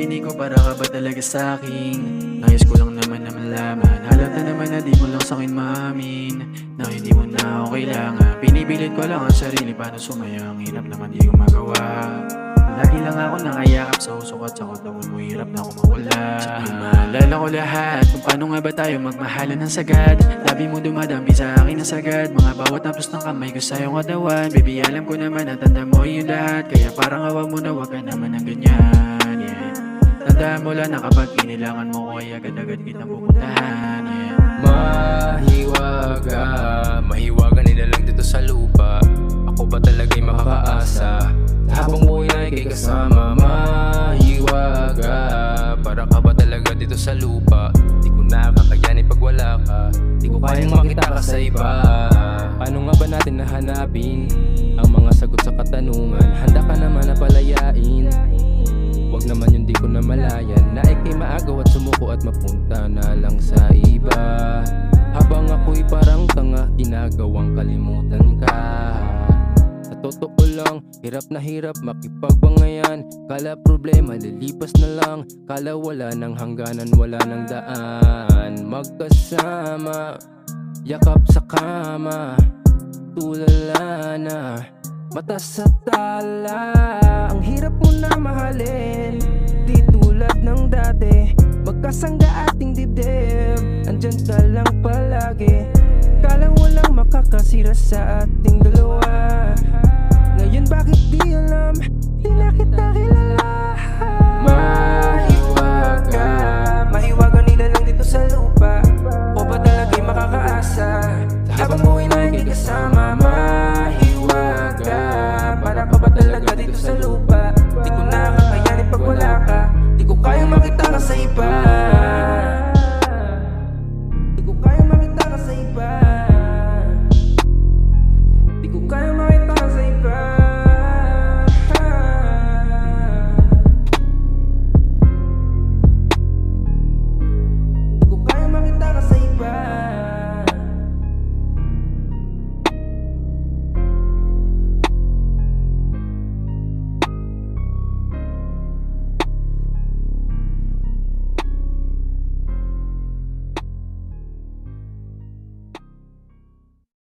Binibini ko para ka ba talaga sa akin? Nais ko lang naman na malaman. Halata naman na di mo lang sa akin maamin. Na hindi mo na ako kailangan. Binibilit ko lang ang sarili paano sumaya Ang hirap naman di ko magawa Lagi lang ako nakayakap sa usok at sa katawan mo Hirap na ako mawala. Maalala ko lahat Kung paano nga ba tayo magmahalan ng sagad. Labi mo dumadampi sa akin na sagad. Mga bawat tapos ng kamay ko sa iyong katawan. Baby alam ko naman na tanda mo yung lahat. Kaya parang awa mo na wag ka naman ng ganyan yeah. Tandaan mo lang na kapag kinilangan mo ko ay agad-agad kitang pupuntahan yeah. Mahiwaga. Mahiwaga nila lang dito sa lupa. Ako ba talaga'y makakaasa Habang buhay na ikay kasama Mahiwaga. Para ka ba talaga dito sa lupa? Di ko nakakayanin pag wala ka. Di ko kayang makita ka sa iba. Paano nga ba natin nahanapin Ang mga sagot sa katanungan? Handa ka naman na palayain. Wag naman yung di ko na malayan Na ikay maagaw at sumuko at mapunta na lang sa iba. Habang ako'y parang tanga Ginagawang kalimutan totoo lang, hirap na hirap makipagbangayan Kala problema lilipas na lang. Kala wala ng hangganan, wala ng daan. Magkasama, yakap sa kama. Tulala na Mata sa tala. Ang hirap mo na mahalin Di tulad ng dati. Magkasangga ating dibdib Andyan ka lang palagi. Kala walang makakasira sa ating Paris.